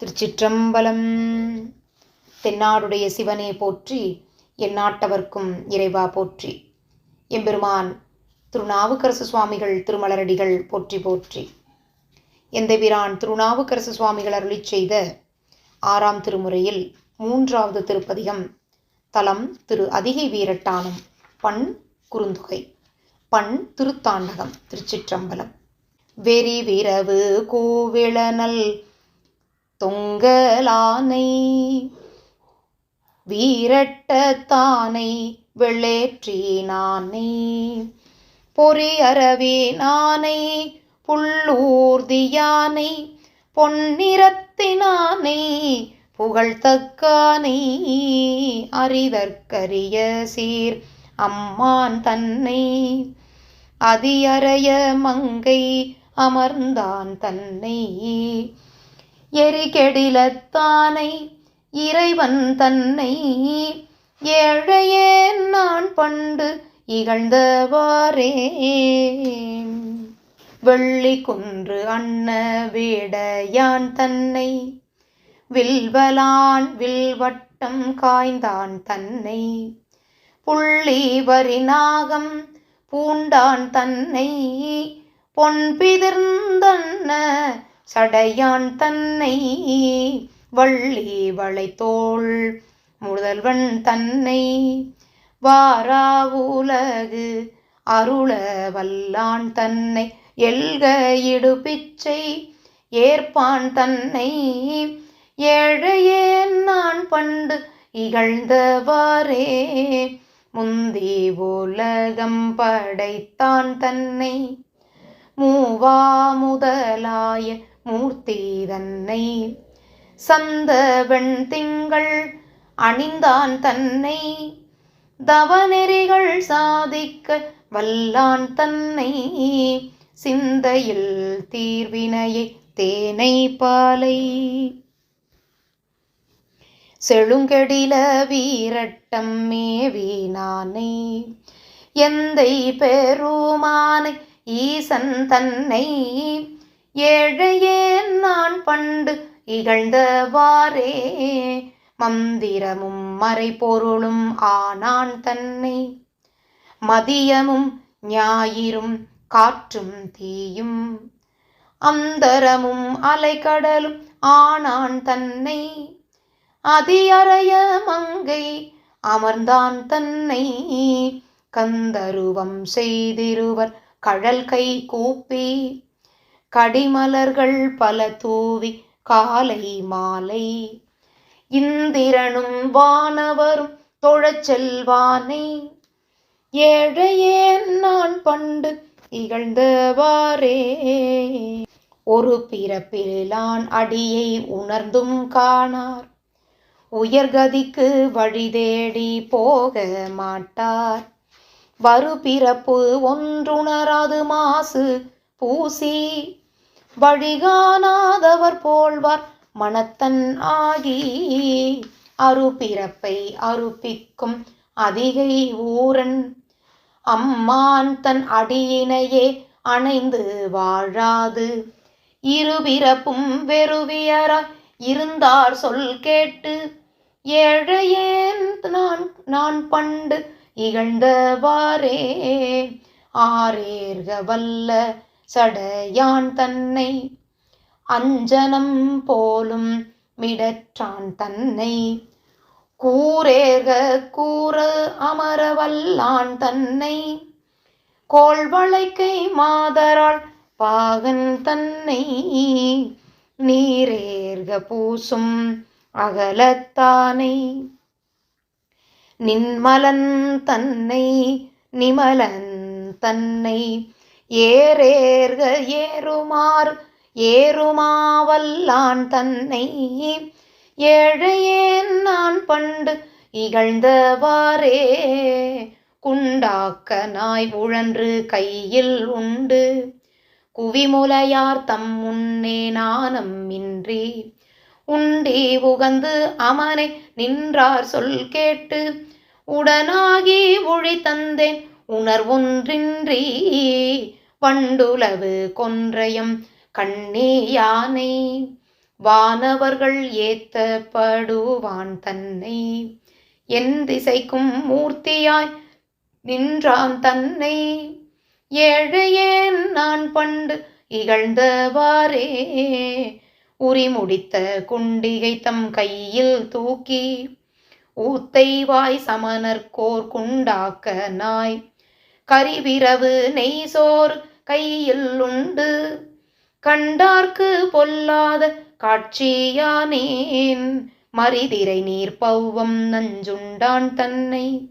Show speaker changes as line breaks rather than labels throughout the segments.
திருச்சிற்றம்பலம். தென்னாடுடைய சிவனே போற்றி எந்நாட்டவர்க்கும் இறைவா போற்றி. எம்பெருமான் திருநாவுக்கரசு சுவாமிகள் திருமலரடிகள் போற்றி போற்றி. எந்தபிரான் திருநாவுக்கரசு சுவாமிகள் அருளி செய்த ஆறாம் திருமுறையில் மூன்றாவது திருப்பதிகம் தலம் திரு அதிகை வீரட்டானம் பண் குறுந்தொகை பண் திருத்தாண்டகம் திருச்சிற்றம்பலம். வெறி விரவு கூவிளனல் தொங்கலானை வீரட்டத்தானை வெள்ளேற்றினானை பொறியறவினானை புல்லூர்தியானை பொன்னிறத்தினானை புகழ்த்தக்கானை அரிதற்கரிய சீர் அம்மான் தன்னை அதியறைய மங்கை அமர்ந்தான் தன்னை. எரிகெடிலத்தானை இறைவன் தன்னை ஏழையேன் நான் பண்டு இகழ்ந்தவாறே. வெள்ளி குன்று அன்ன வேடையான் தன்னை வில்வலான் வில்வட்டம் காய்ந்தான் தன்னை புள்ளி வரிநாகம் பூண்டான் தன்னை பொன் பிதிர்ந்தன்ன சடையான் தன்னை வள்ளி வளைத்தோள் முதல்வன் தன்னை வாரா உலகு அருள வல்லான் தன்னை எல்க இடுபிச்சை ஏற்பான் தன்னை ஏழையேன் நான் பண்டு இகழ்ந்தவாறே முந்தி உலகம் படைத்தான் தன்னை மூவா முதலாய மூர்த்தி தன்னை சந்த வெண் திங்கள் அணிந்தான் தன்னை தவநெறிகள் சாதிக்க வல்லான் தன்னை சிந்தையில் தீர்வினையை தேனை பாலை. செழுங்கடில வீரட்டம் மேவி மேவினானை எந்தை பெருமானை ஈசன் தன்னை ஏழையேன் நான் பண்டு? இகழ்ந்தவாறே மந்திரமும் மறைபொருளும் ஆனான் தன்னை. மதியமும் ஞாயிறும் காற்றும் தீயும். அந்தரமும் அலைக்கடலும் ஆனான் தன்னை. அதியறைய மங்கை அமர்ந்தான் தன்னை. கந்தருவம் செய்திருவர் கழல் கை கூப்பி கடிமலர்கள் பல தூவி காலை மாலை. இந்திரனும் வானவரும் தொழச் செல்வானை. ஏழையேன் நான் பண்டு இகழ்ந்தவாறே. ஒரு பிறப்பிலான் அடியை உணர்ந்தும் காணார். உயர்கதிக்கு வழி தேடி போக மாட்டார். வரு பிறப்பு ஒன்றுணராது மாசு பூசி வழிகாணாதவர் போல்வார் மனத்தன் ஆகி அருபிறப்பை அருப்பிக்கும் அதிகை ஊரன். அம்மான் தன் அடியினையே அணைந்து வாழாது. இருபிறப்பும் வெறுவியராய் இருந்தார் சொல் கேட்டு ஏழையேன் நான் நான் பண்டு இகழ்ந்தவாறே ஆரேர்க வல்ல சடையான் தன்னை அஞ்சனம் போலும் மிடற்றான் தன்னை. கூரேக கூற அமரவல்லான் தன்னை. கோள்வளைக்கை மாதராள் பாகன் தன்னை. நீரேர்க பூசும் அகலத்தானை. நின்மலன் தன்னை நிமலன் தன்னை. ஏறேர்க ஏறுமாறு ஏறுமாவல்லான் தன்னை ஏழையேன் நான் பண்டு இகழ்ந்தவாறே. குண்டாக்க நாய் உழன்று கையில் உண்டு குவிமுலையார் தம் முன்னே நாணம் இன்றி. உண்டி உகந்து அமனை நின்றார் சொல் கேட்டு உடனாகி ஒழி தந்தேன் உணர்வொன்றின்றி. வண்டுலவு கொன்றயம் கண்ணே யானை. வானவர்கள் ஏத்தப்படுவான் தன்னை. என் திசைக்கும் மூர்த்தியாய் நின்றான் தன்னை. ஏழையேன் நான் பண்டு இகழ்ந்தவாறே. உரிமுடித்த குண்டிகை தம் கையில் தூக்கி. ஊத்தை வாய் சமணர்கோர் குண்டாக்க நாய். கரிவிரவு நெய் கையில் உண்டு கண்டார்க்கு பொல்லாத காட்சியானேன். மரிதிரை நீர் பௌவம் நஞ்சுண்டான் தன்னை.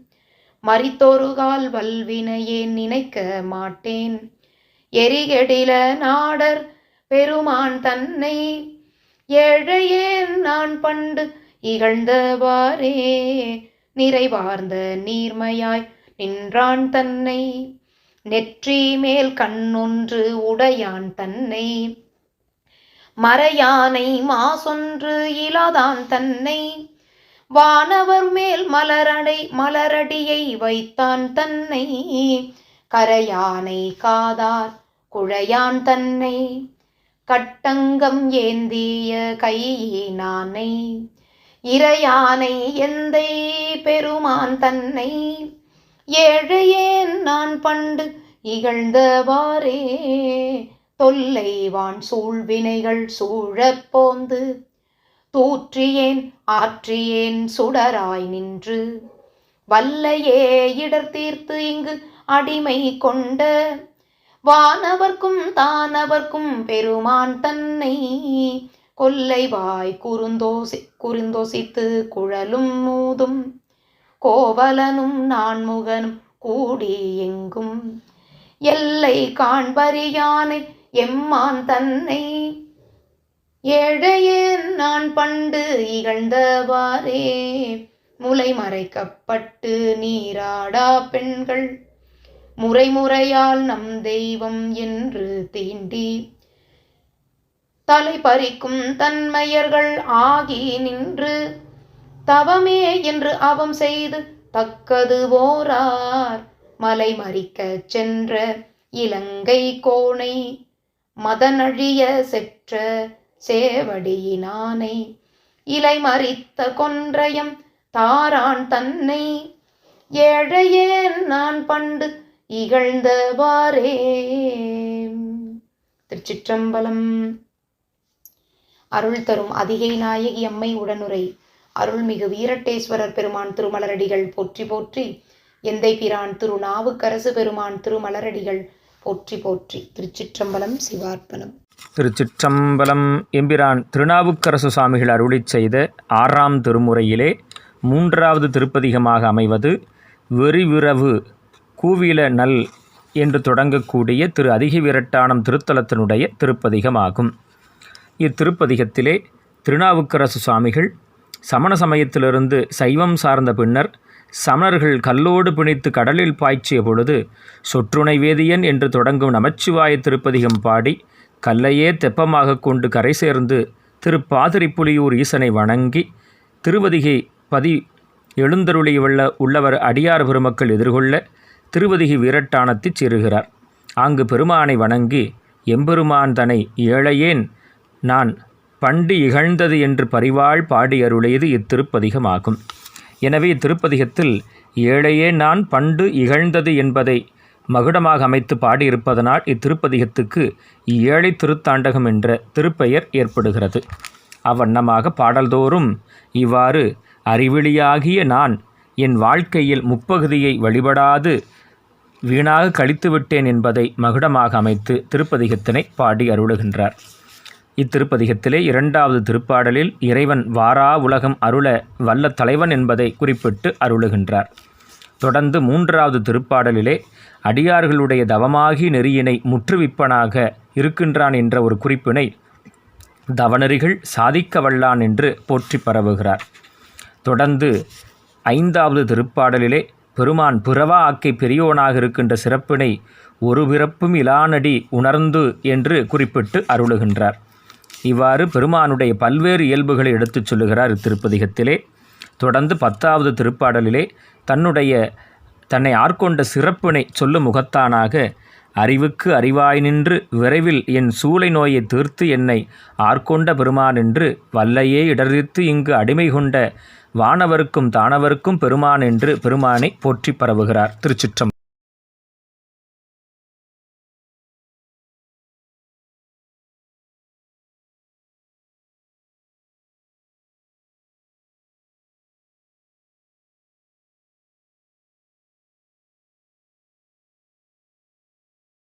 மரித்தொருகால் வல்வினையே நினைக்க மாட்டேன். எரிகெடில நாடர் பெருமான் தன்னை. ஏழையேன் நான் பண்டு இகழ்ந்தவாறே. நிறைவார்ந்த நீர்மையாய் நின்றான் தன்னை. நெற்றி மேல் கண்ணொன்று உடையான் தன்னை. மறையானை மாசொன்று இலாதான் தன்னை. வானவர் மேல் மலரடை மலரடியை வைத்தான் தன்னை. கரையானை காதார் குழையான் தன்னை. கட்டங்கம் ஏந்திய கையினானை இறையானை எந்தை பெருமான் தன்னை. ஏழையேன் நான் பண்டு இகழ்ந்தவாறே. தொல்லைவான் சூழ்வினைகள் சூழப்போந்து தூற்றியேன் ஆற்றியேன் சுடராய் நின்று. வல்லையே இடர் தீர்த்து இங்கு அடிமை கொண்ட. வானவர்க்கும் தானவர்க்கும் பெருமான் தன்னை. கொல்லைவாய் குறுந்தோசி குறுந்தோசித்து குழலும் மூதும் கோவலனும் நான்முகனும் கூடி எங்கும். எல்லை காண்பறியானை எம்மான் தன்னை. ஏழையேன் நான் பண்டு இகழ்ந்தவாறே. முலை மறைக்கப்பட்டு நீராடா பெண்கள். முறைமுறையால் நம் தெய்வம் என்று தீண்டி. தலை பறிக்கும் தன்மையர்கள் ஆகி நின்று. தவமே என்று அவம் செய்து தக்கது ஓரார் மலை மறிக்கச் சென்ற இலங்கை கோணை மதனழிய செற்ற சேவடியினானை இலை மறித்த கொன்றையம் தாரான் தன்னை. ஏழையேன் நான் பண்டு இகழ்ந்தவாறே திருச்சிற்றம்பலம். அருள் தரும் அதிகை நாயகி அம்மை உடனுரை. அருள்மிகு வீரட்டேஸ்வரர் பெருமான் திருமலரடிகள் போற்றி போற்றி எந்தை பிரான் திருநாவுக்கரசு பெருமான் திருமலரடிகள் போற்றி போற்றி. திருச்சிற்றம்பலம் சிவார்ப்பணம்.
திருச்சிற்றம்பலம் எம்பிரான் திருநாவுக்கரசு சுவாமிகள் அருளிச் செய்த ஆறாம் திருமுறையிலே மூன்றாவது திருப்பதிகமாக அமைவது வெறிவிரவு கூவில நல் என்று தொடங்கக்கூடிய திரு அதிக விரட்டானம் திருத்தலத்தினுடைய திருப்பதிகமாகும். இத்திருப்பதிகத்திலே திருநாவுக்கரசு சுவாமிகள் சமண சமயத்திலிருந்து சைவம் சார்ந்த பின்னர் சமணர்கள் கல்லோடு பிணித்து கடலில் பாய்ச்சிய பொழுது சொற்றுணை வேதியன் என்று தொடங்கும் நமச்சிவாய திருப்பதிகம் பாடி கல்லையே தெப்பமாக கொண்டு கரை சேர்ந்து திருப்பாதிரிப்புலியூர் ஈசனை வணங்கி திருவதிகை பதி எழுந்தருளியுள்ள உள்ளவர் அடியார் பெருமக்கள் எதிர்கொள்ள திருவதிகை வீரட்டானத்தைச் சேருகிறார். அங்கு பெருமானை வணங்கி எம்பெருமான் தனை ஏழையேன் நான் பண்டு இகழ்ந்தது என்று பரிவாள் பாடி அருளியது இத்திருப்பதிகமாகும். எனவே இத்திருப்பதிகத்தில் ஏழையே நான் பண்டு இகழ்ந்தது என்பதை மகுடமாக அமைத்து பாடியிருப்பதனால் இத்திருப்பதிகத்துக்கு ஏழை திருத்தாண்டகம் என்ற திருப்பெயர் ஏற்படுகிறது. அவ்வண்ணமாக பாடல்தோறும் இவ்வாறு அறிவிலியாகிய நான் என் வாழ்க்கையில் முப்பகுதியை வழிபடாது வீணாக கழித்துவிட்டேன் என்பதை மகுடமாக அமைத்து திருப்பதிகத்தினை பாடி அருளுகின்றார். இத்திருப்பதிகத்திலே இரண்டாவது திருப்பாடலில் இறைவன் வாரா உலகம் அருள வல்ல தலைவன் என்பதை குறிப்பிட்டு அருளுகின்றார். தொடர்ந்து மூன்றாவது திருப்பாடலிலே அடியார்களுடைய தவமாகி நெறியினை முற்றுவிப்பனாக இருக்கின்றான் என்ற ஒரு குறிப்பினை தவநெறிகள் சாதிக்க வல்லான் என்று போற்றி பரவுகிறார். தொடர்ந்து ஐந்தாவது திருப்பாடலிலே பெருமான் பிறவா ஆக்கை பெரியோனாக இருக்கின்ற சிறப்பினை ஒரு பிறப்பும் இலானடி உணர்ந்து என்று குறிப்பிட்டு அருளுகின்றார். இவ்வாறு பெருமானுடைய பல்வேறு இயல்புகளை எடுத்துச் சொல்லுகிறார் இத்திருப்பதிகத்திலே. தொடர்ந்து பத்தாவது திருப்பாடலிலே தன்னுடைய தன்னை ஆட்கொண்ட சிறப்பினை சொல்லும் முகத்தானாக அறிவுக்கு அறிவாய் நின்று விரைவில் என் சூளை நோயை தீர்த்து என்னை ஆட்கொண்ட பெருமான் என்று வல்லையே இடறித்து இங்கு அடிமை கொண்ட வானவருக்கும் தானவருக்கும் பெருமான் என்று பெருமானை போற்றி பரவுகிறார் திருச்சிற்றம்